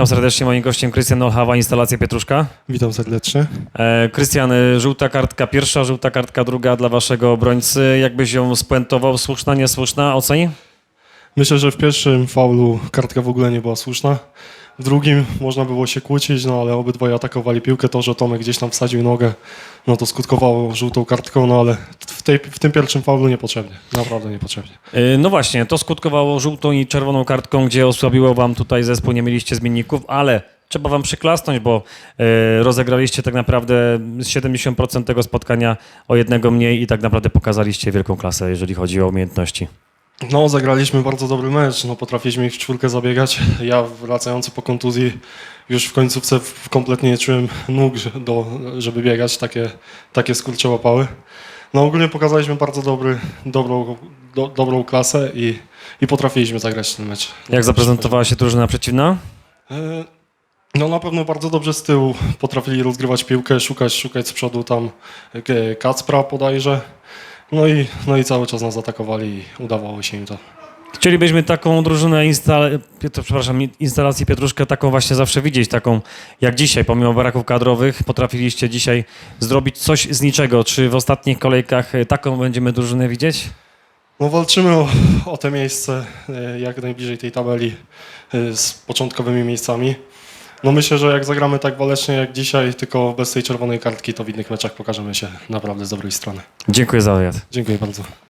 Witam serdecznie. Moim gościem Krystian Olchawa, instalacja Pietruszka. Witam serdecznie. E, Krystian, e, żółta kartka pierwsza, żółta kartka druga dla waszego obrońcy. Jakbyś ją spuentował? Słuszna, niesłuszna? Oceń? Myślę, że w pierwszym faulu kartka w ogóle nie była słuszna. W drugim można było się kłócić, no ale obydwoje atakowali piłkę. To, że Tomek gdzieś tam wsadził nogę, no to skutkowało żółtą kartką, no ale w, tej, w tym pierwszym faulu niepotrzebnie. Naprawdę niepotrzebnie. E, No właśnie, to skutkowało żółtą i czerwoną kartką, gdzie osłabiło wam tutaj zespół, nie mieliście zmienników, ale trzeba wam przyklasnąć, bo e, rozegraliście tak naprawdę z 70% tego spotkania o jednego mniej i tak naprawdę pokazaliście wielką klasę, jeżeli chodzi o umiejętności. No, zagraliśmy bardzo dobry mecz, no potrafiliśmy ich w czwórkę zabiegać. Ja wracający po kontuzji już w końcówce kompletnie nie czułem nóg, do, żeby biegać, takie, takie skurcze łapały. No ogólnie pokazaliśmy bardzo dobry, dobrą, do, dobrą klasę i, i potrafiliśmy zagrać ten mecz. Jak zaprezentowała się drużyna przeciwna? E, No na pewno bardzo dobrze z tyłu potrafili rozgrywać piłkę, szukać, szukać z przodu tam e, Kacpra bodajże. No i, no i cały czas nas atakowali i udawało się im to. Chcielibyśmy taką drużynę instal- Pietro, przepraszam, instalacji Pietruszka taką właśnie zawsze widzieć, taką jak dzisiaj, pomimo braków kadrowych, potrafiliście dzisiaj zrobić coś z niczego. Czy w ostatnich kolejkach e, taką będziemy drużynę widzieć? No walczymy o, o te miejsce e, jak najbliżej tej tabeli e, z początkowymi miejscami. No myślę, że jak zagramy tak walecznie jak dzisiaj, tylko bez tej czerwonej kartki, to w innych meczach pokażemy się naprawdę z dobrej strony. Dziękuję za wywiad. Dziękuję bardzo.